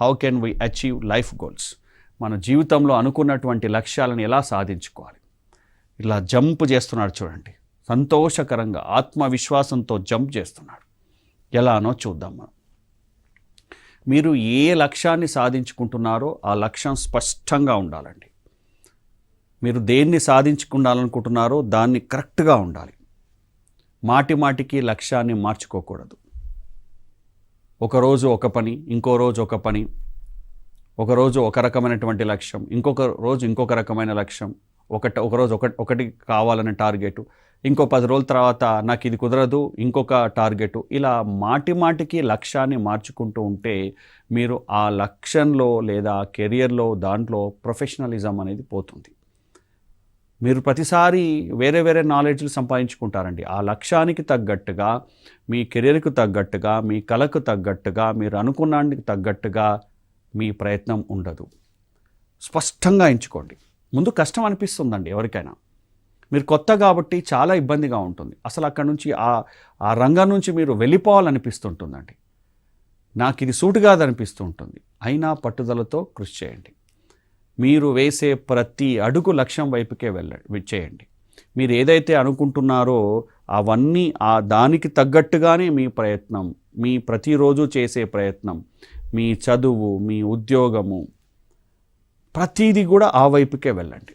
How can we achieve life goals మన జీవితంలో అనుకున్నటువంటి లక్ష్యాలను ఎలా సాధించుకోవాలి? ఇలా జంప్ చేస్తున్నాడు చూడండి. సంతోషకరంగా ఆత్మవిశ్వాసంతో జంప్ చేస్తున్నాడు. ఎలానో చూద్దాం మనం. మీరు ఏ లక్ష్యాన్ని సాధించుకుంటున్నారో ఆ లక్ష్యం స్పష్టంగా ఉండాలండి. మీరు దేన్ని సాధించుకుండాలనుకుంటున్నారో దాన్ని కరెక్ట్గా ఉండాలి. మాటి మాటికి లక్ష్యాన్ని మార్చుకోకూడదు. ఒకరోజు ఒక పని ఇంకో రోజు ఒక పని ఒకరోజు ఒక రకమైనటువంటి లక్ష్యం ఇంకొక రోజు ఇంకొక రకమైన లక్ష్యం ఒకటి ఒకరోజు ఒక ఒకటి కావాలనే టార్గెట్ ఇంకో పది రోజుల తర్వాత నాకు ఇది కుదరదు ఇంకొక టార్గెట్ ఇలా మాటి మాటికి లక్ష్యాన్ని మార్చుకుంటూ ఉంటే మీరు ఆ లక్ష్యంలో లేదా కెరియర్లో దాంట్లో ప్రొఫెషనలిజం అనేది పోతుంది. మీరు ప్రతిసారి వేరే వేరే నాలెడ్జ్లు సంపాదించుకుంటారండి. ఆ లక్ష్యానికి తగ్గట్టుగా మీ కెరీర్కు తగ్గట్టుగా మీ కళకు తగ్గట్టుగా మీరు అనుకున్నానికి తగ్గట్టుగా మీ ప్రయత్నం ఉండదు. స్పష్టంగా ఎంచుకోండి. ముందు కష్టం అనిపిస్తుందండి ఎవరికైనా. మీరు కొత్త కాబట్టి చాలా ఇబ్బందిగా ఉంటుంది. అసలు అక్కడ నుంచి ఆ ఆ రంగం నుంచి మీరు వెళ్ళిపోవాలనిపిస్తుంటుందండి. నాకు ఇది సూటు కాదనిపిస్తూ ఉంటుంది అయినా పట్టుదలతో కృషి చేయండి. మీరు వేసే ప్రతి అడుగు లక్ష్యం వైపుకే వెళ్ళ చేయండి మీరు ఏదైతే అనుకుంటున్నారో అవన్నీ ఆ దానికి తగ్గట్టుగానే మీ ప్రయత్నం మీ ప్రతిరోజు చేసే ప్రయత్నం మీ చదువు మీ ఉద్యోగము ప్రతిదీ కూడా ఆ వైపుకే వెళ్ళండి.